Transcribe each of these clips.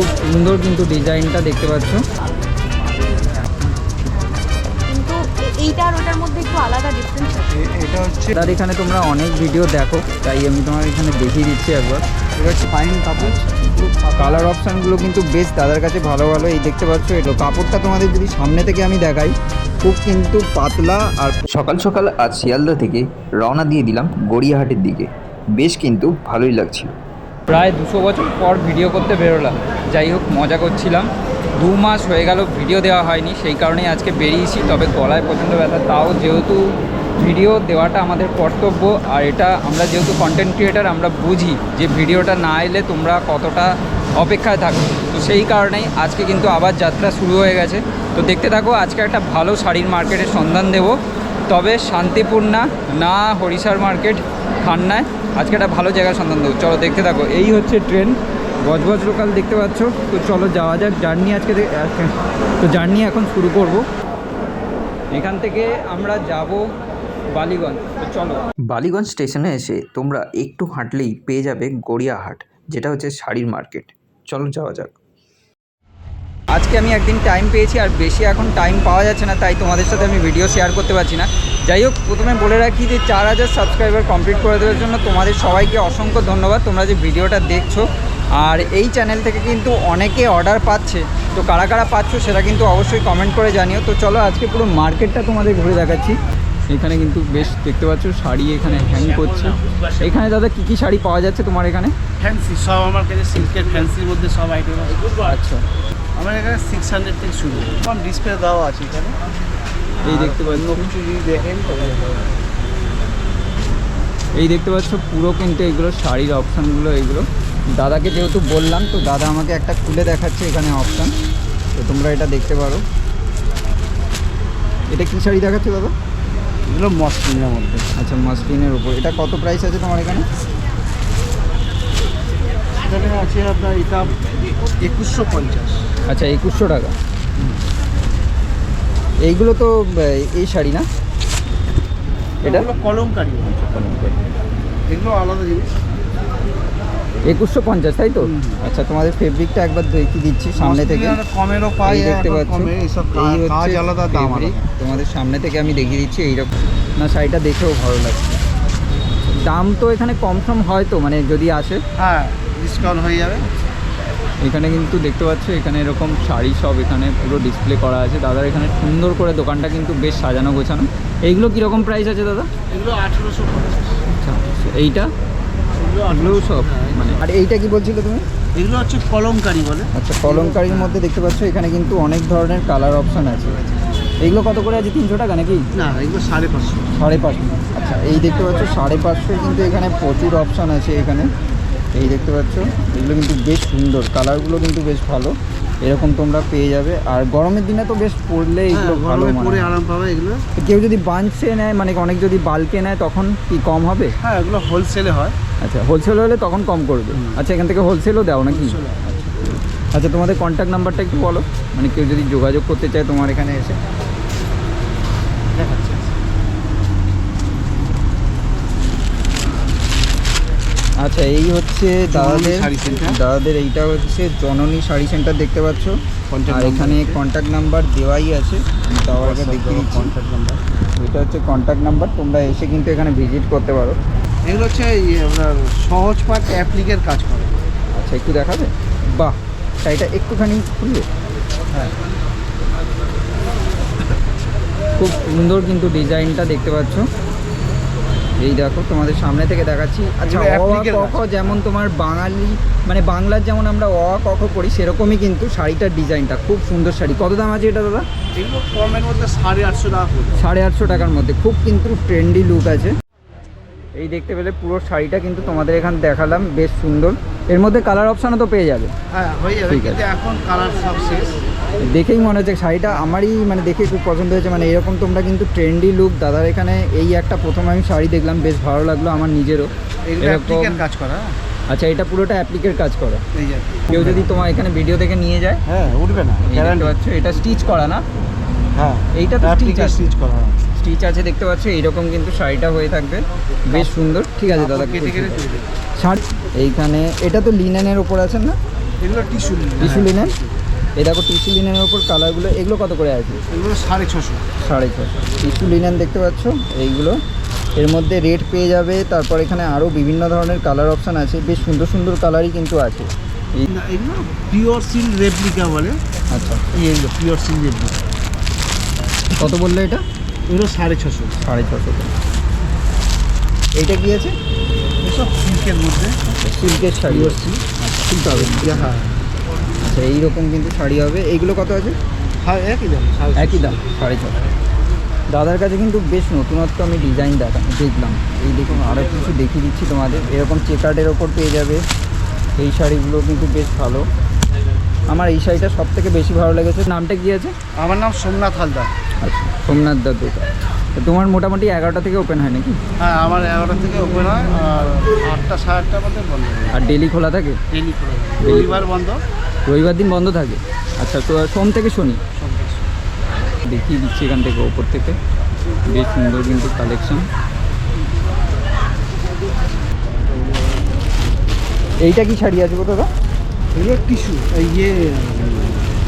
খুব সুন্দর কিন্তু ডিজাইনটা দেখতে পাচ্ছ। কিন্তু এ- এইটা আর ওটার মধ্যে একটু আলাদা ডিফারেন্স আছে। এ- এটা হচ্ছে তার এখানে তোমরা অনেক ভিডিও দেখো তাই আমি তোমার এখানে দেখিয়ে দিচ্ছি একবার। হচ্ছে ফাইন কাপড়। কালার অপশানগুলো কিন্তু বেশ দাদার কাছে ভালো ভালো। এই দেখতে পাচ্ছ এটা কাপড়টা তোমাদের যদি সামনে থেকে আমি দেখাই খুব কিন্তু পাতলা আর সকাল সকাল আজ শিয়ালদা থেকে রওনা দিয়ে দিলাম গড়িয়াহাটের দিকে। বেশ কিন্তু ভালোই লাগছিল। প্রায় দুশো বছর পর ভিডিও করতে বেরোলাম। যাই হোক, মজা করছিলাম। দু মাস হয়ে গেল ভিডিও দেওয়া হয়নি, সেই কারণেই আজকে বেরিয়েছি, তবে গলায় প্রচণ্ড ব্যথা। তাও যেহেতু ভিডিও দেওয়াটা আমাদের কর্তব্য, আর এটা আমরা যেহেতু কন্টেন্ট ক্রিয়েটার আমরা বুঝি যে ভিডিওটা না এলে তোমরা কতটা অপেক্ষায় থাকো। তো সেই কারণেই আজকে কিন্তু আবার যাত্রা শুরু হয়ে গেছে। তো দেখতে থাকো, আজকে একটা ভালো শাড়ির মার্কেটের সন্ধান দেবো। তবে শান্তিপূর্ণা, না হরিশার মার্কেট, খান্নায়। আজকে একটা ভালো জায়গার সন্ধান দেবো। চলো দেখতে থাকো। এই হচ্ছে ট্রেন। গজগজ লোকাল দেখতে পাচ্ছ। তো চলো যাওয়া যাক। জার্নি আজকে তো জার্নি এখন শুরু করব। এখান থেকে আমরা যাব বালিগঞ্জ। চলো। বালিগঞ্জ স্টেশনে এসে তোমরা একটু হাঁটলেই পেয়ে যাবে গড়িয়াহাট, যেটা হচ্ছে শাড়ির মার্কেট। চলো যাওয়া যাক। আজকে আমি একদিন টাইম পেয়েছি আর বেশি এখন টাইম পাওয়া যাচ্ছে না তাই তোমাদের সাথে আমি ভিডিও শেয়ার করতে পারছি না। যাই হোক প্রথমে বলে রাখি যে চার হাজার সাবস্ক্রাইবার কমপ্লিট করে দেওয়ার জন্য তোমাদের সবাইকে অসংখ্য ধন্যবাদ তোমরা যে ভিডিওটা দেখছ। আর এই চ্যানেল থেকে কিন্তু অনেকে অর্ডার পাচ্ছে। তো কারা কারা পাচ্ছ সেটা কিন্তু অবশ্যই কমেন্ট করে জানিও। তো চলো আজকে পুরো মার্কেটটা তোমাদের ঘুরে দেখাচ্ছি। এখানে কিন্তু বেশ দেখতে পাচ্ছ শাড়ি এখানে হ্যাং করছে। এখানে দাদা কী কী শাড়ি পাওয়া যাচ্ছে তোমার এখানে? ফ্যান্সি সব আমার কাছে সিল্কের ফ্যান্সির মধ্যে সব আইটেম আছে। আচ্ছা। আমার এখানে সিক্স হান্ড্রেড থেকে শুরু কম ডিসপ্লে দেওয়া আছে এখানে? এই দেখতে পাচ্ছ। অন্য কিছু যদি দেখেন এই দেখতে পাচ্ছ পুরো কিন্তু এগুলো শাড়ির অপশানগুলো এগুলো। দাদাকে যেহেতু বললাম তো দাদা আমাকে একটা খুলে দেখাচ্ছে এখানে অপশান। তো তোমরা এটা দেখতে পারো। এটা কী শাড়ি দেখাচ্ছে দাদা? এগুলো মসলিনের মধ্যে। আচ্ছা মাসলিনের উপর। এটা কত প্রাইস আছে তোমার এখানে? এখানে আছে আপনার এটা একুশশো পঞ্চাশ। আচ্ছা একুশশো টাকা। এইগুলো তো এই শাড়ি না? এটা? কলমকারি। এগুলো আলাদা জিনিস। একুশশো পঞ্চাশ তাই তো? আচ্ছা তোমাদের ফেব্রিকটা একবার দেখিয়ে দিচ্ছি সামনে থেকে। কমেরও পাই দেখতে পাচ্ছ? এই কাজ হচ্ছে আলাদা দাম। তোমাদের সামনে থেকে আমি দেখিয়ে দিচ্ছি এইরকম। না শাড়িটা দেখেও ভালো লাগছে। দাম তো এখানে কম সম হয় তো মানে যদি আসে। হ্যাঁ ডিসকাউন্ট হয়ে যাবে। এখানে কিন্তু দেখতে পাচ্ছ এখানে এরকম শাড়ি সব এখানে পুরো ডিসপ্লে করা আছে। দাদার এখানে সুন্দর করে দোকানটা কিন্তু বেশ সাজানো গোছানো। এইগুলো কীরকম প্রাইস আছে দাদা? এগুলো আঠেরোশো পঞ্চাশ। আচ্ছা এইটা? এগুলো এগুলো সব? হ্যাঁ, মানে আর এইটা কি বলছিলে তুমি? এগুলো হচ্ছে কলমকারি বলে। আচ্ছা কলমকারির মধ্যে দেখতে পাচ্ছ এখানে কিন্তু অনেক ধরনের কালার অপশান আছে। এইগুলো কত করে আছে? তিনশো টাকা নাকি? না এগুলো সাড়ে পাঁচশো। সাড়ে পাঁচশো। আচ্ছা এই দেখতে পাচ্ছ সাড়ে পাঁচশো কিন্তু এখানে প্রচুর অপশান আছে এখানে। এই দেখতে পাচ্ছ? এগুলো কিন্তু বেশ সুন্দর। কালারগুলো কিন্তু বেশ ভালো। এরকম তোমরা পেয়ে যাবে। আর গরমের দিনে তো বেশ পরলে এগুলো হ্যাঁ, ভালো মানে। পরে আরাম পাবে এগুলো। কেউ যদি বাঞ্চে নেয় মানে অনেক যদি বাল্কে নেয় তখন কি কম হবে? হ্যাঁ এগুলো হোলসেলে হয়। আচ্ছা হোলসেল হলে তখন কম করবে। আচ্ছা এখান থেকে হোলসেলও দাও নাকি। আচ্ছা তোমাদের কন্ট্যাক্ট নাম্বারটা একটু বলো। মানে কেউ যদি যোগাযোগ করতে চায় তোমার এখানে এসে। আচ্ছা এই হচ্ছে দাদাদের। দাদাদের এইটা হচ্ছে জননী শাড়ি সেন্টার দেখতে পাচ্ছ। আর এখানে কন্ট্যাক্ট নাম্বার দেওয়াই আছে। আমি তাও আগে দেখিয়ে দিচ্ছি। কন্ট্যাক্ট নাম্বার এটা হচ্ছে কন্ট্যাক্ট নাম্বার তোমরা এসে কিন্তু এখানে ভিজিট করতে পারো। এগুলো হচ্ছে আপনার সহজ পাঠ অ্যাপ্লিকের কাজ করে। আচ্ছা একটু দেখাবে? বাহ শাড়িটা একটুখানি খুলবে হ্যাঁ। খুব সুন্দর কিন্তু ডিজাইনটা দেখতে পাচ্ছ। এই দেখো তোমাদের সামনে থেকে দেখাচ্ছি। আচ্ছা অ আ ক খ যেমন তোমার বাঙালি মানে বাংলার যেমন আমরা অ আ ক পড়ি সেরকমই কিন্তু শাড়িটার ডিজাইনটা। খুব সুন্দর শাড়ি। কত দাম আছে এটা দাদা? কমের মধ্যে সাড়ে আটশো টাকা সাড়ে আটশো টাকার মধ্যে। খুব কিন্তু ট্রেন্ডি লুক আছে। এই দেখতে পেলে পুরো শাড়িটা কিন্তু তোমাদের এখানে দেখালাম বেশ সুন্দর। এর মধ্যে কালার অপশানও তো পেয়ে যাবে। হ্যাঁ হয়ে যাবে। কিন্তু এখন কালার সব শেষ। দেখেই মনে হচ্ছে শাড়িটা আমারই মানে দেখে খুব পছন্দ হয়েছে। মানে এরকম তোমরা কিন্তু ট্রেন্ডি লুক দাদার এখানে এই একটা প্রথম আমি শাড়ি দেখলাম বেশ ভালো লাগল আমার নিজেরও। এরকম কাজ করা। আচ্ছা এটা পুরোটা অ্যাপ্লিকের কাজ করা। কেউ যদি তোমার এখানে ভিডিও দেখে নিয়ে যায় হ্যাঁ উঠবে না গ্যারান্টি পাচ্ছ এটা স্টিচ করা না? হ্যাঁ এইটা তো স্টিচ স্টিচ করা। স্টিচ আছে দেখতে পাচ্ছ এইরকম কিন্তু শাড়িটা হয়ে থাকবে। বেশ সুন্দর ঠিক আছে দাদা শাড়ি এইখানে এটা তো লিনেনের ওপর আছে না? এগুলো টিস্যু টিস্যু লিনেন এই দেখো টিস্যু লিনেনের ওপর কালারগুলো এগুলো কত করে আছে? এগুলো সাড়ে ছশো। সাড়ে ছশো। টিস্যু লিনেন দেখতে পাচ্ছ? এইগুলো। এর মধ্যে রেড পেয়ে যাবে তারপর এখানে আরও বিভিন্ন ধরনের কালার অপশান আছে বেশ সুন্দর সুন্দর কালারই কিন্তু আছে। এগুলো পিওর সিল রেপ্লিকা বলে। আচ্ছা। এই এগুলো পিওর সিল রেপ্লিকা। কত বললে এটা? এগুলো সাড়ে ছশো। সাড়ে ছশো। এইটা কি আছে? এসব সিল্কের মধ্যে। সিল্কের শাড়ি। সিল্ক সিল্ক হবে। হ্যাঁ। আচ্ছা এইরকম কিন্তু শাড়ি হবে। এইগুলো কত আছে? হ্যাঁ একই দাম একই দাম সাড়ে ছশো দাদার কাছে কিন্তু বেশ নতুনত্ব আমি ডিজাইন দেখা দেখলাম। এই দেখুন আরও কিছু দেখিয়ে দিচ্ছি তোমাদের। এরকম চেকার্ডের ওপর পেয়ে যাবে। এই শাড়িগুলো কিন্তু বেশ ভালো। আমার এই শাড়িটা সব থেকে বেশি ভালো লেগেছে। নামটা কি আছে? আমার নাম সোমনাথ হালদার। আচ্ছা সোমনাথ দার দোকান তোমার মোটামুটি এগারোটা থেকে ওপেন হয় নাকি? হ্যাঁ আমার এগারোটা থেকে ওপেন হয় আর আটটা সাড়ে আটটার মধ্যে বন্ধ আর ডেলি খোলা থাকে? ডেলি খোলা। রবিবার বন্ধ। রবিবার দিন বন্ধ থাকে। আচ্ছা তো সোম থেকে শনি। দেখিয়ে দিচ্ছি এখান থেকে ওপর থেকে। বেশ সুন্দর কিন্তু কালেকশন এইটা কি শাড়ি আছে দাদা? এগুলো টিস্যু এই ইয়ে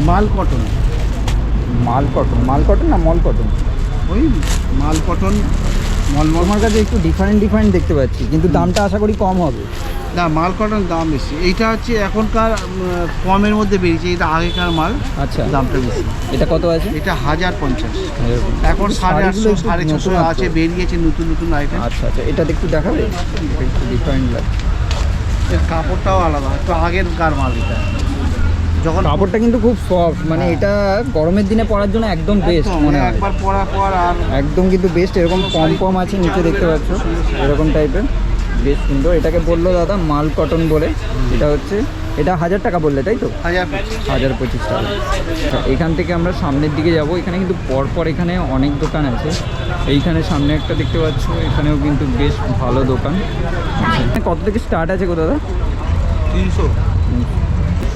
মাল কটন। মাল কটন মাল কটন না মল কটন? ওই মাল কটন মলমল তোমার কাছে একটু ডিফারেন্ট ডিফারেন্ট দেখতে পাচ্ছি কিন্তু দামটা আশা করি কম হবে। না মাল কটন দাম বেশি। এইটা হচ্ছে এখনকার কমের মধ্যে বেরিয়েছে এটা আগেকার মাল আচ্ছা। দামটা বেশি। এটা কত আছে? এটা হাজার পঞ্চাশ। এখন সাড়ে আটশো সাড়ে ছশো আছে। বেরিয়েছে নতুন নতুন আইটেম আচ্ছা আচ্ছা। এটা একটু দেখাবে? একটু ডিফারেন্ট লাগে। এর কাপড়টাও আলাদা একটু আগের কার মাল এটা? যখন কাপড়টা কিন্তু খুব সফট মানে হ্যাঁ। এটা গরমের দিনে পরার জন্য একদম বেস্ট মনে একবার পরার পর আর একদম কিন্তু বেস্ট এরকম পম পম আছে নিচে দেখতে পাচ্ছ এরকম টাইপের বেশ সুন্দর। এটাকে বলল দাদা মাল কটন বলে। এটা হচ্ছে এটা হাজার টাকা বললে তাই তো? হাজার পঁচিশ। টাকা। আচ্ছা, এখান থেকে আমরা সামনের দিকে যাব। এখানে কিন্তু পরপর এখানে অনেক দোকান আছে। এইখানে সামনে একটা দেখতে পাচ্ছ এখানেও কিন্তু বেশ ভালো দোকান। আচ্ছা, কত থেকে স্টার্ট আছে গো দাদা? তিনশো।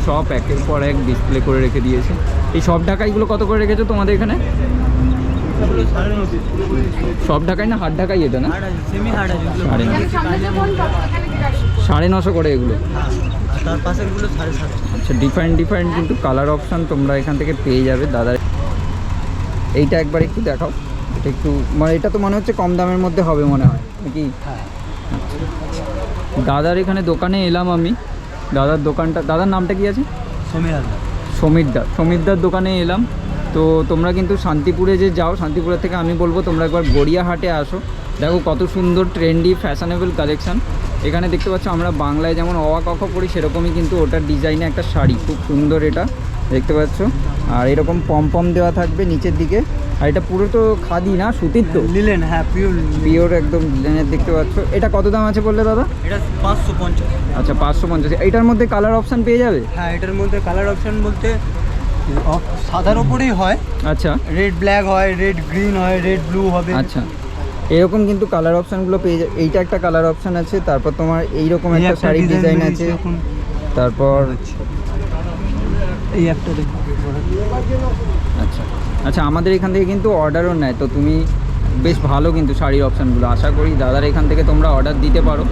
সব একের পর এক ডিসপ্লে করে রেখে দিয়েছে। এই সব ঢাকাইগুলো কত করে রেখেছো তোমাদের এখানে? সব ঢাকাই না হাট ঢাকাই এটা না? সাড়ে নশো সাড়ে করে এগুলো। আচ্ছা ডিফারেন্ট ডিফারেন্ট কিন্তু কালার অপশান তোমরা এখান থেকে পেয়ে যাবে দাদার এইটা একবার একটু দেখাও। এটা একটু মানে এটা তো মনে হচ্ছে কম দামের মধ্যে হবে মনে হয় নাকি? আচ্ছা। দাদার এখানে দোকানে এলাম আমি। দাদার দোকানটা দাদার নামটা কি আছে? সেমি হার্ড সমীরদা সমীরদার দোকানে এলাম। তো তোমরা কিন্তু শান্তিপুরে যে যাও শান্তিপুরের থেকে আমি বলব তোমরা একবার গড়িয়াহাটে আসো। দেখো কত সুন্দর ট্রেন্ডি ফ্যাশনেবল কালেকশান এখানে দেখতে পাচ্ছ আমরা বাংলায় যেমন অওয়া কখ পড়ি সেরকমই কিন্তু ওটার ডিজাইনে একটা শাড়ি খুব সুন্দর এটা দেখতে পাচ্ছ। আর এরকম পম পম দেওয়া থাকবে নিচের দিকে। আর এটা পুরো তো খাদি না সুতির তো? নিলেন হ্যাঁ পিওর পিওর একদম ডিজাইনের দেখতে পাচ্ছ। এটা কত দাম আছে বললে দাদা? এটা পাঁচশো পঞ্চাশ। আচ্ছা পাঁচশো পঞ্চাশ। এটার মধ্যে কালার অপশান পেয়ে যাবে? হ্যাঁ এটার মধ্যে কালার অপশান বলতে সাদার ওপরেই হয়। আচ্ছা। রেড ব্ল্যাক হয় রেড গ্রিন হয় রেড ব্লু হবে। আচ্ছা। এরকম কিন্তু কালার অপশানগুলো পেয়ে যায়। এইটা একটা কালার অপশান আছে তারপর তোমার এইরকম এই একটা একটা শাড়ির ডিজাইন আছে। তারপর এই একটা আচ্ছা। আচ্ছা আমাদের এখান থেকে কিন্তু অর্ডারও নেয়। তো তুমি বেশ ভালো কিন্তু শাড়ির অপশানগুলো আশা করি দাদার এখান থেকে তোমরা অর্ডার দিতে পারো।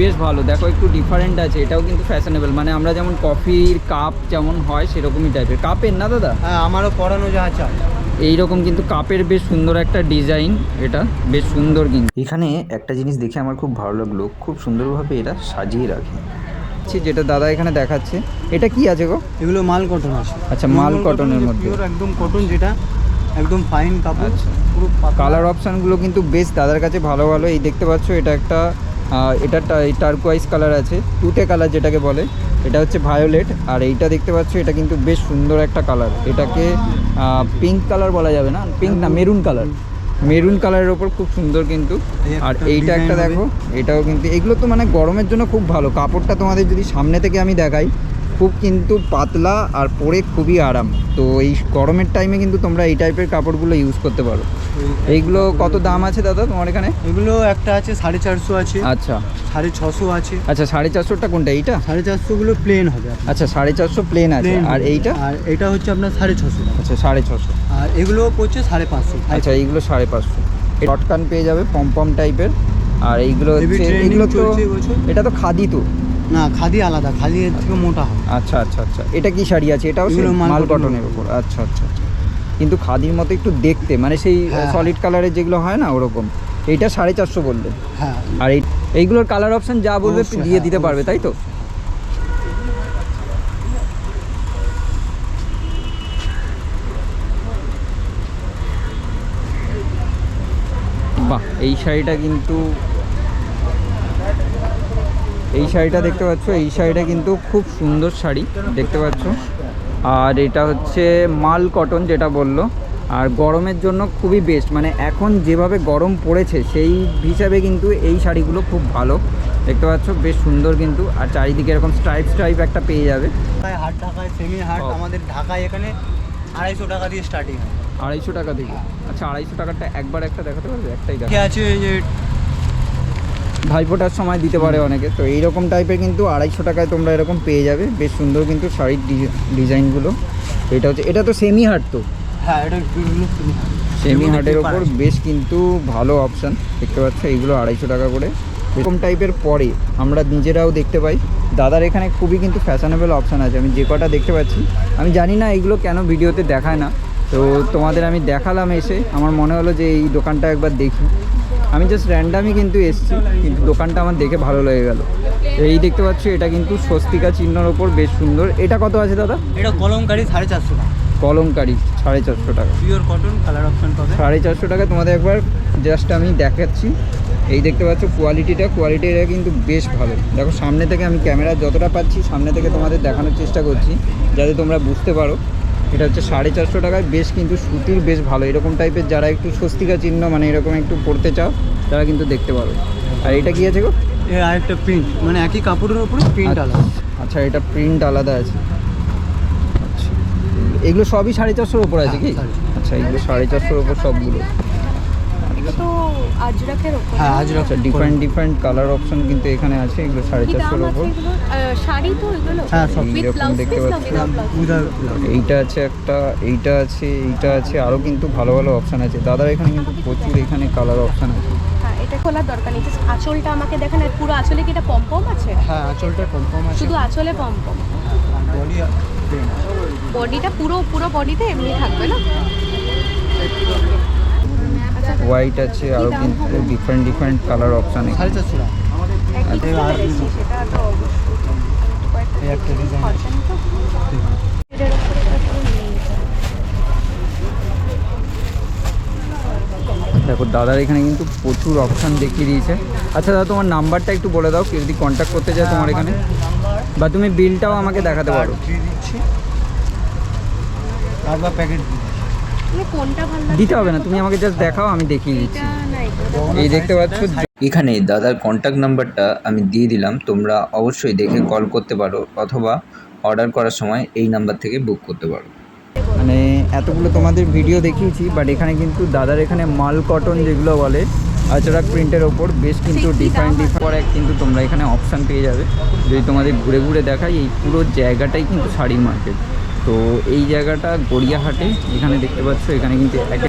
বেশ ভালো। দেখো একটু ডিফারেন্ট আছে এটাও কিন্তু ফ্যাশনেবল মানে আমরা যেমন কফির কাপ যেমন হয় সেরকমই টাইপের কাপের না দাদা? হ্যাঁ আমারও পরানো যা চায় এইরকম কিন্তু কাপের বেশ সুন্দর একটা ডিজাইন এটা বেশ সুন্দর কিন্তু। এখানে একটা জিনিস দেখে আমার খুব ভালো লাগল। খুব সুন্দরভাবে এরা সাজিয়ে রাখে। আচ্ছা, যেটা দাদা এখানে দেখাচ্ছে এটা কি আছে গো? এগুলো মাল কটন আছে। আচ্ছা, মাল কটনের মধ্যে। একদম কটন যেটা একদম ফাইন কাপড় আচ্ছা। পুরো কালার অপশানগুলো কিন্তু বেশ দাদার কাছে ভালো ভালো। এই দেখতে পাচ্ছ এটা একটা এটা টার্কোয়াইজ কালার আছে তুতে কালার যেটাকে বলে এটা হচ্ছে ভায়োলেট আর এইটা দেখতে পাচ্ছ এটা কিন্তু বেশ সুন্দর একটা কালার এটাকে পিঙ্ক কালার বলা যাবে না পিঙ্ক না মেরুন কালার মেরুন কালারের ওপর খুব সুন্দর কিন্তু। আর এইটা একটা দেখো এটাও কিন্তু এগুলো তো মানে গরমের জন্য খুব ভালো। কাপড়টা তোমাদের যদি সামনে থেকে আমি দেখাই খুব কিন্তু পাতলা আর পরে খুবই আরাম। তো এই গরমের টাইমে কিন্তু তোমরা এই টাইপের কাপড়গুলো ইউজ করতে পারো। এইগুলো কত দাম আছে দাদা তোমার এখানে? এগুলো একটা আছে সাড়ে চারশো আছে। আচ্ছা। সাড়ে ছশো আছে। আচ্ছা সাড়ে চারশোটা কোনটা? এইটা? সাড়ে চারশোগুলো প্লেন হবে আচ্ছা সাড়ে চারশো প্লেন আছে। আর এইটা? আর এটা হচ্ছে আপনার সাড়ে ছশো আচ্ছা সাড়ে ছশো। আর এগুলো পড়ছে সাড়ে পাঁচশো। আচ্ছা এইগুলো সাড়ে পাঁচশো। শর্টকান পেয়ে যাবে পম পম টাইপের আর এইগুলো হচ্ছে এগুলো তো এটা তো খাদি তো। না খাদি আলাদা খাদি এর থেকে মোটা হয়। আচ্ছা আচ্ছা আচ্ছা। এটা কি শাড়ি আছে? এটাও মাল কটনের উপর। আচ্ছা আচ্ছা আচ্ছা। কিন্তু খাদির মতো একটু দেখতে মানে সেই হ্যাঁ। সলিড কালারের যেগুলো হয় না ওরকম এইটা সাড়ে চারশো বললে। হ্যাঁ। আর এই এইগুলোর কালার অপশন যা বলবে একটু দিয়ে হ্যাঁ, দিতে পারবে তাই তো? বাহ এই শাড়িটা কিন্তু এই শাড়িটা দেখতে পাচ্ছ? এই শাড়িটা কিন্তু খুব সুন্দর শাড়ি দেখতে পাচ্ছ? আর এটা হচ্ছে মাল কটন যেটা বলল। আর গরমের জন্য খুবই বেস্ট মানে এখন যেভাবে গরম পড়েছে সেই হিসাবে কিন্তু এই শাড়িগুলো খুব ভালো। দেখতে পাচ্ছ? বেশ সুন্দর কিন্তু আর চারিদিকে এরকম স্ট্রাইপ স্ট্রাইপ একটা পেয়ে যাবে। হাট ঢাকায় সেমি হাট আমাদের ঢাকায় এখানে আড়াইশো টাকা দিয়ে স্টার্টিং আড়াইশো টাকা থেকে আচ্ছা আড়াইশো টাকাটা একবার একটা দেখাতে পারবে? একটাই দেখা আছে যে ভাইফোঁটার সময় দিতে পারে অনেকে। তো এইরকম টাইপের কিন্তু আড়াইশো টাকায় তোমরা এরকম পেয়ে যাবে। বেশ সুন্দর কিন্তু শাড়ির ডিজাইনগুলো। এটা হচ্ছে এটা তো সেমি হাট তো? হ্যাঁ এটা সেমি হাটের ওপর বেশ কিন্তু ভালো অপশান দেখতে পাচ্ছ এইগুলো আড়াইশো টাকা করে। এরকম টাইপের পরে আমরা নিজেরাও দেখতে পাই। দাদার এখানে খুবই কিন্তু ফ্যাশনেবল অপশান আছে। আমি যে কটা দেখতে পাচ্ছি। আমি জানি না এইগুলো কেন ভিডিওতে দেখায় না। তো তোমাদের আমি দেখালাম এসে। আমার মনে হলো যে এই দোকানটা একবার দেখি। আমি জাস্ট র্যান্ডামই কিন্তু এসেছি কিন্তু দোকানটা আমার দেখে ভালো লেগে গেল। এই দেখতে পাচ্ছ এটা কিন্তু স্বস্তিকা চিহ্নর ওপর বেশ সুন্দর। এটা কত আছে দাদা? এটা কলমকারি সাড়ে চারশো টাকা। কলমকারি সাড়ে চারশো টাকা। পিওর কটন কালার অপশন পাবে। সাড়ে চারশো টাকা তোমাদের একবার জাস্ট আমি দেখাচ্ছি। এই দেখতে পাচ্ছ কোয়ালিটিটা কোয়ালিটিটা কিন্তু বেশ ভালো। দেখো সামনে থেকে আমি ক্যামেরা যতটা পাচ্ছি সামনে থেকে তোমাদের দেখানোর চেষ্টা করছি যাতে তোমরা বুঝতে পারো। এটা হচ্ছে সাড়ে চারশো টাকায়। বেশ কিন্তু সুতির বেশ ভালো। এরকম টাইপের যারা একটু স্বস্তিকা চিহ্ন মানে এরকম একটু পড়তে চাও তারা কিন্তু দেখতে পারো আর এটা কি আছে গো? এর আরেকটা প্রিন্ট মানে একই কাপড়ের ওপরে প্রিন্ট আলাদা। আচ্ছা এটা প্রিন্ট আলাদা আছে। আচ্ছা। এগুলো সবই সাড়ে চারশোর ওপর আছে কি? হ্যাঁ, আচ্ছা এগুলো সাড়ে চারশোর ওপর সবগুলো। তো আজরাকের ওপর। হ্যাঁ আজরা ডিফারেন্ট ডিফারেন্ট কালার অপশন কিন্তু এখানে আছে এগুলো সাড়ে চারশোর ওপর। শাড়ি তো এগুলো। হ্যাঁ, সব। দেখতে এইটা আছে একটা এইটা আছে এইটা আছে আরও কিন্তু ভালো ভালো অপশন আছে। দাদার এখানে কিন্তু প্রচুর এখানে কালার অপশন আছে। হ্যাঁ এটা খোলার দরকার নেই। জাস্ট আঁচলটা আমাকে দেখেন আর পুরো আঁচলে কি এটা পম্পম আছে? হ্যাঁ আঁচলটা কনফার্ম আছে। শুধু আঁচলে পম্পম। বডিটা পুরো পুরো বডিতে এমনি থাকবে না? হোয়াইট আছে আরও কিন্তু ডিফারেন্ট ডিফারেন্ট কালার অপশান। দেখো দাদার এখানে কিন্তু প্রচুর অপশান দেখিয়ে দিয়েছে। আচ্ছা দাদা তোমার নাম্বারটা একটু বলে দাও কেউ যদি কন্ট্যাক্ট করতে চায় তোমার এখানে। বা তুমি বিলটাও আমাকে দেখাতে পারো। দিয়ে দিচ্ছি। আর বা প্যাকেট দিতে হবে না তুমি আমাকে জাস্ট দেখাও আমি দেখিয়ে দিচ্ছি। এই দেখতে পাচ্ছ? এখানে দাদার কন্ট্যাক্ট নাম্বারটা আমি দিয়ে দিলাম তোমরা অবশ্যই দেখে কল করতে পারো অথবা অর্ডার করার সময় এই নাম্বার থেকে বুক করতে পারো। মানে এতগুলো তোমাদের ভিডিও দেখিয়েছি বাট এখানে কিন্তু দাদার এখানে মাল কটন যেগুলো বলে আচরাক প্রিন্টের ওপর বেশ কিন্তু ডিফারেন্ট? ডিফারেন্ট কিন্তু তোমরা এখানে অপশান পেয়ে যাবে। যদি তোমাদের ঘুরে ঘুরে দেখাই এই পুরো জায়গাটাই কিন্তু শাড়ির মার্কেট তো এই জায়গাটা গড়িয়াহাটে এখানে দেখতে পাচ্ছ এখানে কিন্তু এক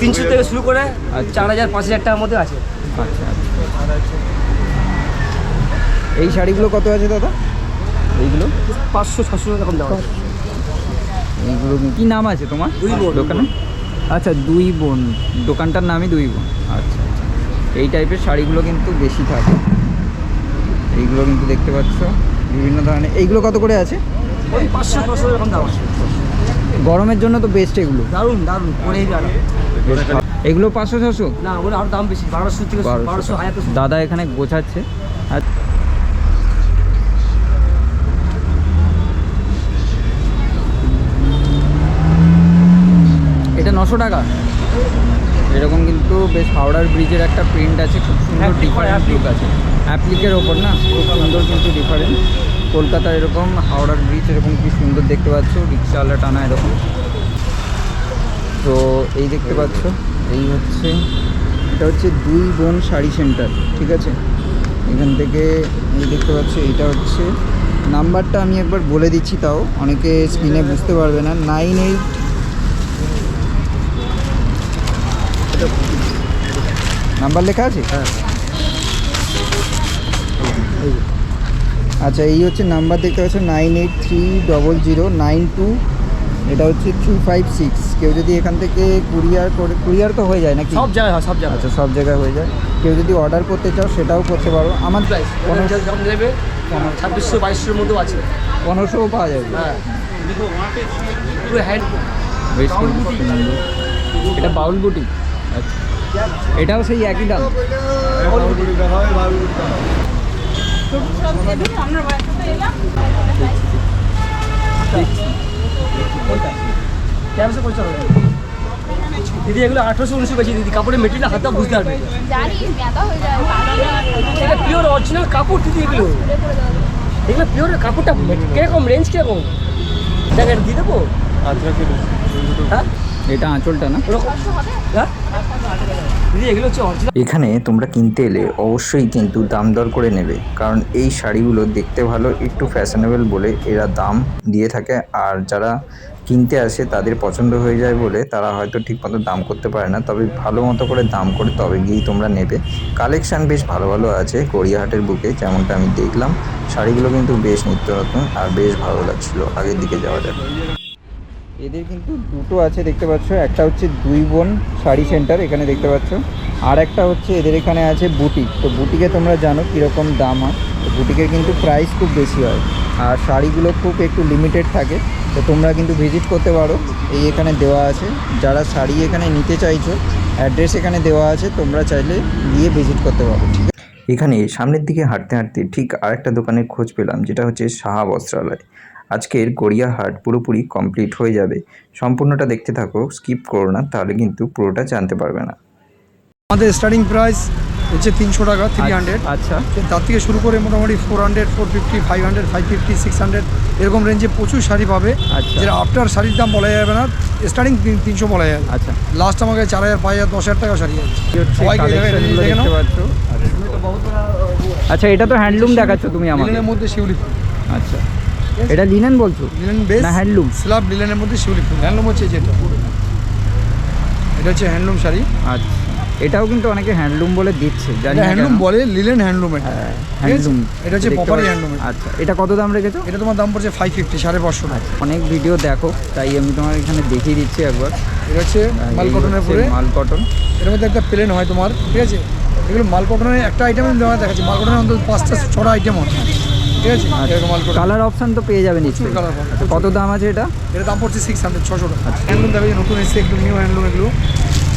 তিনশো থেকে শুরু করে আচ্ছা। চার হাজার পাঁচ হাজার টাকার মধ্যে আছে। আচ্ছা আচ্ছা। এই শাড়িগুলো কত আছে দাদা? এইগুলো? পাঁচশো ছশো এরকম দাম এইগুলো কি নাম আছে তোমার? দুই বোন। দোকানে? আচ্ছা দুই বোন। দোকানটার নামই দুই বোন। আচ্ছা আচ্ছা। এই টাইপের শাড়িগুলো কিন্তু বেশি থাকে। এইগুলো কিন্তু দেখতে পাচ্ছ বিভিন্ন ধরনের। এইগুলো কত করে আছে? ওই পাঁচশো ছশো এরকম দাম আছে। গরমের জন্য তো বেস্ট এগুলো। দারুণ দারুণ পরে যাবে। এগুলো পাঁচশো ছশো? না ওগুলো আরও দাম বেশি বারোশো থেকে বারোশো। হাজার দাদা এখানে গোছাচ্ছে। আর এটা নশো টাকা। এরকম কিন্তু বেশ হাওড়ার ব্রিজের একটা প্রিন্ট আছে খুব সুন্দর ডিফারেন্ট লুক আছে। অ্যাপ্লিকের ওপর না খুব সুন্দর কিন্তু ডিফারেন্ট কলকাতার এরকম, হাওড়ার ব্রিজ এরকম কি সুন্দর দেখতে পাচ্ছ? রিক্সাওয়ালা টানা এরকম। তো এই দেখতে পাচ্ছ, এই হচ্ছে, এটা হচ্ছে দুই বোন শাড়ি সেন্টার, ঠিক আছে? এখান থেকে এই দেখতে পাচ্ছ এটা হচ্ছে, নাম্বারটা আমি একবার বলে দিচ্ছি তাও, অনেকে স্ক্রিনে বুঝতে পারবে না, নাইন এইট নাম্বার লেখা আছে? হ্যাঁ। আচ্ছা এই হচ্ছে নাম্বার দেখতে পাচ্ছ nine eight three double zero nine two. এটা হচ্ছে থ্রি ফাইভ সিক্স। কেউ যদি এখান থেকে কুরিয়ার করে কুরিয়ার তো হয়ে যায় নাকি? সব জায়গায় হয় সব জায়গায়। আচ্ছা সব জায়গায় হয়ে যায়। কেউ যদি অর্ডার করতে চাও সেটাও করতে পারো। আমার প্রাইস নেবে ছাব্বিশশো বাইশশোর মধ্যেও আছে। পনেরোশোও পাওয়া যাবে। হ্যাঁ। পুরো হ্যান্ড। এটা বাউল বুটি আচ্ছা। এটাও সেই একই দাম। দিদি এগুলো আঠারোশো উনিশশো বেশি দিদি কাপড়ের মেটেরিয়াল হাতটা বুঝতে পারবে। হয়ে এটা পিওর অরিজিনাল কাপড় দিদি এগুলো। এগুলো পিওর কাপড়টা কীরকম রেঞ্জ কীরকম? দেখ দিয়ে দেবো? হ্যাঁ? এটা আঁচলটা না। এখানে তোমরা কিনতে এলে অবশ্যই কিন্তু দাম দর করে নেবে, কারণ এই শাড়িগুলো দেখতে ভালো, একটু ফ্যাশনেবল বলে এরা দাম দিয়ে থাকে, আর যারা কিনতে আসে তাদের পছন্দ হয়ে যায় বলে তারা হয়তো ঠিকমতো দাম করতে পারে না, তবে ভালো মতো করে দাম করে তবে গিয়েই তোমরা নেবে। কালেকশান বেশ ভালো ভালো আছে গড়িয়াহাটের বুকে, যেমনটা আমি দেখলাম, শাড়িগুলো কিন্তু বেশ নিত্য নতুন আর বেশ ভালো লাগছিল, আগের দিকে যাওয়া যাবে এদের কিন্তু দুটো আছে দেখতে পাচ্ছ। একটা হচ্ছে দুই বোন শাড়ি সেন্টার, এখানে দেখতে পাচ্ছ। আর একটা হচ্ছে এদের এখানে আছে বুটিক। তো বুটিকে তোমরা জানো কীরকম দাম হয়। তো বুটিকের কিন্তু প্রাইস খুব বেশি হয়। আর শাড়িগুলো খুব একটু লিমিটেড থাকে। তো তোমরা কিন্তু ভিজিট করতে পারো। এই এখানে দেওয়া আছে। যারা শাড়ি এখানে নিতে চাইছো অ্যাড্রেস এখানে দেওয়া আছে। তোমরা চাইলে গিয়ে ভিজিট করতে পারো। এখানে সামনের দিকে হাঁটতে হাঁটতে ঠিক আরেকটা দোকানের খোঁজ পেলাম, যেটা হচ্ছে সাহা বস্ত্রালয়। আজকের গড়িয়াহাট পুরোপুরি কমপ্লিট হয়ে যাবে। সম্পূর্ণটা দেখতে থাকো স্কিপ করো না তাহলে কিন্তু পুরোটা জানতে পারবে না। আমাদের স্টার্টিং প্রাইস হচ্ছে তিনশো টাকা থ্রি হান্ড্রেড আচ্ছা। তার থেকে শুরু করে মোটামুটি four hundred four fifty five hundred five fifty six hundred এরকম রেঞ্জে প্রচুর শাড়ি পাবে। আচ্ছা। যেটা আফটার শাড়ির দাম বলা যাবে না স্টার্টিং তিনশো বলা যাবে। আচ্ছা। লাস্ট আমাকে চার হাজার পাঁচ হাজার দশ হাজার টাকা শাড়ি আছে। আচ্ছা এটা তো হ্যান্ডলুম দেখাচ্ছ তুমি লিলেনের মধ্যে শিউলি। আচ্ছা। এটা লিনেন বলছো? লিলেন বেস না হ্যান্ডলুম স্ল্যাব লিলেনের মধ্যে শিউলি ফুল। হ্যান্ডলুম হচ্ছে যেটা এটা। হচ্ছে হ্যান্ডলুম শাড়ি। আচ্ছা। এটাও কিন্তু অনেকে হ্যান্ডলুম বলে দিচ্ছে জানি হ্যান্ডলুম বলে লিলেন হ্যান্ডলুম এটা। হ্যাঁ? হ্যান্ডলুম এটা হচ্ছে প্রপারই হ্যান্ডলুম আচ্ছা এটা কত দাম রেখেছো? এটা তোমার দাম পড়ছে ফাইভ ফিফটি সাড়ে পাঁচশো টাকা। অনেক ভিডিও দেখো তাই আমি তোমার এখানে দেখিয়ে দিচ্ছি একবার। এটা হচ্ছে আর মাল কটনের পরে মাল কটন এর মধ্যে একটা প্লেন হয় তোমার ঠিক আছে? এগুলো মাল কটনের একটা আইটেম দেওয়া দেখাচ্ছি। মাল কটনের অন্তত পাঁচটা ছটা আইটেম হয় ঠিক আছে? এরকম কটন কালার অপশন তো পেয়ে যাবে নিশ্চয়ই। colour পাবে। আচ্ছা, কত দাম আছে এটা? এর দাম পড়ছে সিক্স হান্ড্রেড ছশো টাকা। হ্যান্ডলুম দেখো নতুন এসছে একদম নিউ হ্যান্ডলুম এগুলো।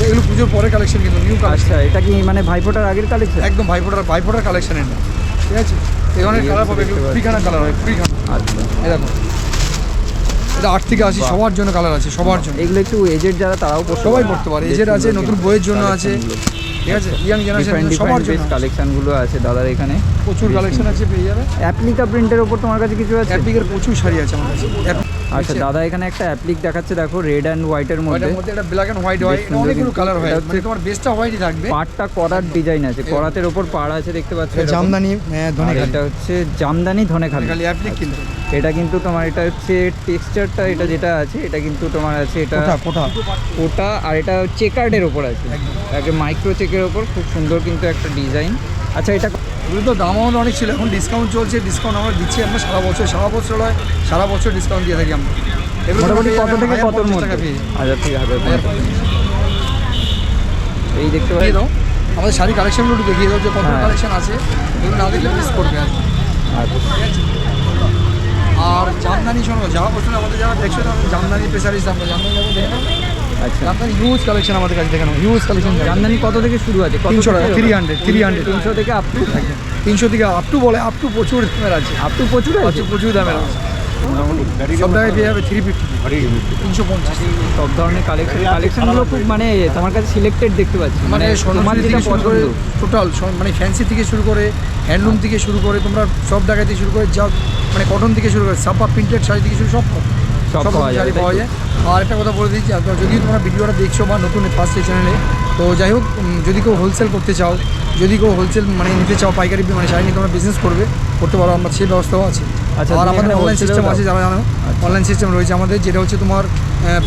এগুলো পুজোর পরে কালেকশন কিন্তু নিউ কালেকশন আচ্ছা এটা কি মানে ভাইফোঁটার আগের কালেকশন একদম ভাইফোটার ভাইফোটার কালেকশন এটা। ঠিক আছে? এই ধরনের কালার পাবে এগুলো। ফ্রিখানা কালার হয় ফ্রিখানা আচ্ছা। এই দেখো। এটা আট থেকে আশি সবার জন্য কালার আছে সবার জন্য। এগুলো একটু এজেড যারা তারাও সবাই। পড়তে পারে। এজের আছে নতুন বইয়ের জন্য আছে। ঠিক আছে ইয়াং জেনারেশন সবার জন্য। কালেকশনগুলো আছে দাদার এখানে। প্রচুর কালেকশন আছে পেয়ে যাবে। অ্যাপ্লিকা প্রিন্টের ওপর তোমার কাছে কিছু আছে? অ্যাপ্লিকার প্রচুর শাড়ি আছে আমার কাছে। আচ্ছা। দাদা এখানে একটা অ্যাপ্লিক দেখাচ্ছে দেখো রেড অ্যান্ড হোয়াইটের মধ্যে। মধ্যে একটা ব্ল্যাক এন্ড হোয়াইট হয় অনেকগুলো কালার হয়। মানে তোমার বেসটা হোয়াইটই থাকবে। পাড়টা করার ডিজাইন আছে। করাতের ওপর পাড় আছে দেখতে পাচ্ছ জামদানি হ্যাঁ, ধনে এটা হচ্ছে জামদানি ধনে খালি। খালি অ্যাপ্লিক কিন্তু। এটা কিন্তু তোমার এটা হচ্ছে টেক্সচারটা এটা যেটা আছে এটা কিন্তু তোমার আছে এটা কোঠা ওটা আর এটা চেকার্ডের ওপর আছে। একটা মাইক্রো চেকের ওপর খুব সুন্দর কিন্তু একটা ডিজাইন আচ্ছা এটা এগুলো তো দাম আমাদের অনেক ছিল এখন ডিসকাউন্ট চলছে ডিসকাউন্ট আমরা দিচ্ছি আমরা সারা বছর সারা বছর নয় সারা বছর ডিসকাউন্ট দিয়ে থাকি আমরা। মোটামুটি কত থেকে টাকা হাজার হাজার এই দেখতে পাচ্ছি দাও। আমাদের শাড়ি কালেকশনগুলো একটু দেখিয়ে দাও যে কত হ্যাঁ। কালেকশন আছে। এগুলো না দেখলে মিস করবে আর কি। আচ্ছা। আর জামদানি শোনো যাওয়া বছর আমাদের যারা দেখছ জামদানি প্রেসারিস আমরা জামদানি নাও। আচ্ছা। জামদানি হিউজ কালেকশন আমাদের কাছে হিউজ কালেকশন জামদানি কত থেকে শুরু আছে? কত 300 টাকা, থেকে? 300, 300 তিনশো থেকে আপ টু তিনশো থেকে আপ টু বলে আপ টু প্রচুর দামের আছে। আপ টু প্রচুর আছে প্রচুর দামের আছে। সব জায়গায় পেয়ে যাবে থ্রি ফিফটি তিনশো পঞ্চাশ। সব ধরনের কালেকশন কালেকশনগুলো খুব মানে তোমার কাছে সিলেক্টেড দেখতে পাচ্ছি। মানে তোমার থেকে শুরু করে টোটাল মানে ফ্যান্সি থেকে শুরু করে হ্যান্ডলুম থেকে শুরু করে তোমরা সব জায়গা থেকে শুরু করে যা মানে কটন থেকে শুরু করে সাপা প্রিন্টেড শাড়ি থেকে শুরু সব। সব পাওয়া তাই পাওয়া যায়। আর একটা কথা বলে দিচ্ছি আর যদি তোমরা ভিডিওটা দেখছ বা নতুন ফার্স্ট এই চ্যানেলে তো যাই হোক যদি কেউ হোলসেল করতে চাও যদি কেউ হোলসেল মানে নিতে চাও পাইকারি মানে শাড়ি নিয়ে তোমরা বিজনেস করবে করতে পারো আমরা সেই ব্যবস্থাও আছে। আচ্ছা, আর আমাদের অনলাইন সিস্টেম আছে যারা জানো আচ্ছা। অনলাইন সিস্টেম রয়েছে আমাদের যেটা হচ্ছে তোমার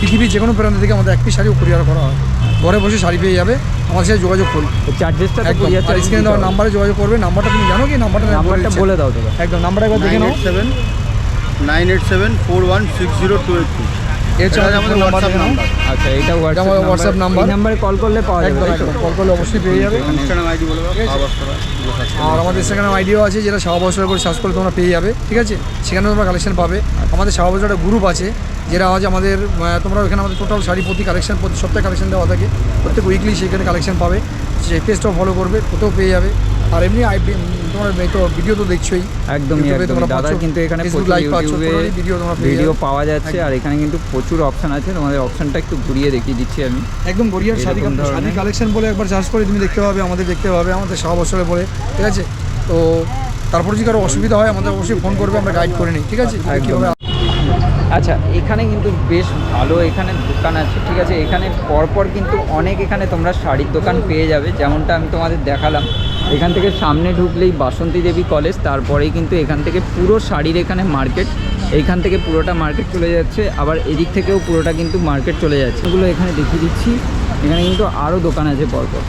পৃথিবীর যে কোনো প্রান্ত থেকে আমাদের এক পিস শাড়িও কুরিয়ার করা হয়। ঘরে বসে শাড়ি পেয়ে যাবে আমার সাথে যোগাযোগ করুন চার্জেসটা একদম। স্ক্রিনে দেওয়ার নাম্বারে যোগাযোগ করবে নাম্বারটা তুমি জানো কি? নাম্বারটা বলে দাও তো একদম নাম্বারটা একবার দেখে নাও। Seven nine eight seven four one six zero two eight two. আমাদের হোয়াটসঅ্যাপ নাম্বার আচ্ছা এটা হোয়াটসঅ্যাপ WhatsApp নাম্বার নাম্বারে কল করলে পাওয়া যাবে। কল করলে অবশ্যই পেয়ে যাবে। ইনস্টাগ্রাম আইডি বলে আর আমাদের সেখানে আইডিও আছে যেটা করে সার্চ করে তোমরা পেয়ে যাবে। ঠিক আছে? সেখানে তোমরা কালেকশন পাবে। আমাদের শাহবাজার একটা গ্রুপ আছে যেটা আজ আমাদের তোমরা ওখানে আমাদের টোটাল শাড়ি প্রতি কালেকশন প্রতি সপ্তাহে কালেকশন দেওয়া থাকে। প্রত্যেক উইকলি সেখানে কালেকশন পাবে। সেই পেজটাও ফলো করবে ওতেও পেয়ে যাবে। আর এমনি তোমার তো ভিডিও তো দেখছোই। একদম দাদা কিন্তু এখানে ভিডিও তোমরা ভিডিও পাওয়া যাচ্ছে আর এখানে কিন্তু প্রচুর অপশন আছে তোমাদের অপশনটা একটু ঘুরিয়ে দেখিয়ে দিচ্ছি আমি। একদম গড়িয়ার শাড়ি এরকম কালেকশন বলে একবার চার্জ করে তুমি দেখতে পাবে আমাদের দেখতে পাবে আমাদের শাহ বছরে বলে ঠিক আছে? তো তারপরে যদি কারও অসুবিধা হয় আমাদের অবশ্যই ফোন করবে আমরা গাইড করে নিই ঠিক আছে। কীভাবে আচ্ছা এখানে কিন্তু বেশ ভালো এখানে দোকান আছে ঠিক আছে? এখানে পরপর কিন্তু অনেক এখানে তোমরা শাড়ির দোকান পেয়ে যাবে যেমনটা আমি তোমাদের দেখালাম। এখান থেকে সামনে ঢুকলেই বাসন্তী দেবী কলেজ, তারপরেই কিন্তু এখান থেকে পুরো শাড়ির এখানে মার্কেট। এইখান থেকে পুরোটা মার্কেট চলে যাচ্ছে, আবার এদিক থেকেও পুরোটা কিন্তু মার্কেট চলে যাচ্ছে। এগুলো এখানে দেখিয়ে দিচ্ছি, এখানে কিন্তু আরও দোকান আছে পরপর।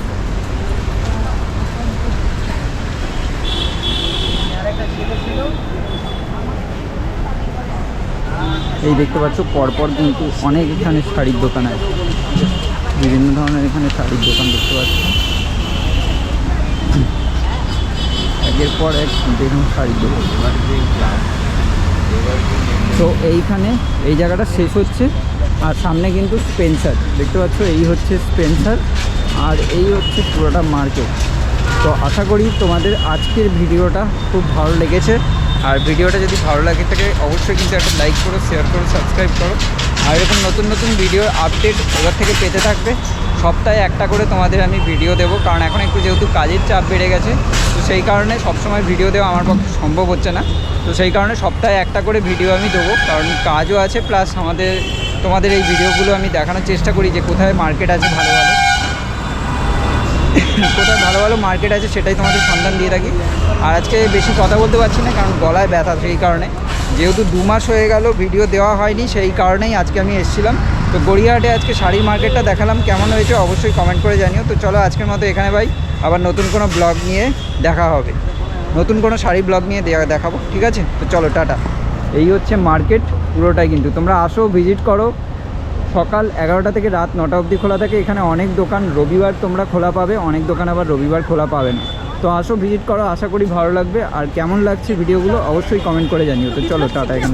এই দেখতে পাচ্ছ, পরপর কিন্তু অনেক এখানে শাড়ির দোকান আছে। বিভিন্ন ধরনের এখানে শাড়ির দোকান দেখতে পাচ্ছ। একের পর এক দেখুন শাড়ির দোকান তো এইখানে এই জায়গাটা শেষ হচ্ছে, আর সামনে কিন্তু স্পেন্সার। দেখতে পাচ্ছ, এই হচ্ছে স্পেন্সার, আর এই হচ্ছে পুরোটা মার্কেট। তো আশা করি তোমাদের আজকের ভিডিওটা খুব ভালো লেগেছে। আর ভিডিওটা যদি ভালো লাগে থাকে অবশ্যই কিন্তু একটা লাইক করো শেয়ার করো সাবস্ক্রাইব করো। আর এরকম নতুন নতুন ভিডিওর আপডেট এবার থেকে পেতে থাকবে। সপ্তাহে একটা করে তোমাদের আমি ভিডিও দেবো। কারণ এখন একটু যেহেতু কাজের চাপ বেড়ে গেছে, তো সেই কারণে সবসময় ভিডিও দেওয়া আমার পক্ষে সম্ভব হচ্ছে না। তো সেই কারণে সপ্তাহে একটা করে ভিডিও আমি দেবো। কারণ কাজও আছে প্লাস আমাদের, তোমাদের এই ভিডিওগুলো আমি দেখানোর চেষ্টা করি যে কোথায় মার্কেট আছে ভালো ভালো। কোথায় ভালো ভালো মার্কেট আছে সেটাই তোমাদের সন্ধান দিয়ে থাকি। আর আজকে বেশি কথা বলতে পারছি না, কারণ গলায় ব্যথা সেই কারণে। যেহেতু দু মাস হয়ে গেল ভিডিও দেওয়া হয়নি, সেই কারণেই আজকে আমি এসেছিলাম। তো গড়িয়াহাটে আজকে শাড়ির মার্কেটটা দেখালাম, কেমন হয়েছে অবশ্যই কমেন্ট করে জানিও। তো চলো আজকের মতো এখানে ভাই, আবার নতুন কোনো ব্লগ নিয়ে দেখা হবে। নতুন কোনো শাড়ি ব্লগ নিয়ে দেখাবো, ঠিক আছে? তো চলো, টাটা। এই হচ্ছে মার্কেট, পুরোটাই কিন্তু। তোমরা আসো ভিজিট করো। সকাল এগারোটা থেকে রাত নটা অবধি খোলা থাকে। এখানে অনেক দোকান, রবিবার তোমরা খোলা পাবে, অনেক দোকান আবার রবিবার খোলা পাবে না। তো আসো ভিজিট করো, আশা করি ভালো লাগবে। আর কেমন লাগছে ভিডিওগুলো অবশ্যই কমেন্ট করে জানিও। তো চলো, টাটা এখান থেকে।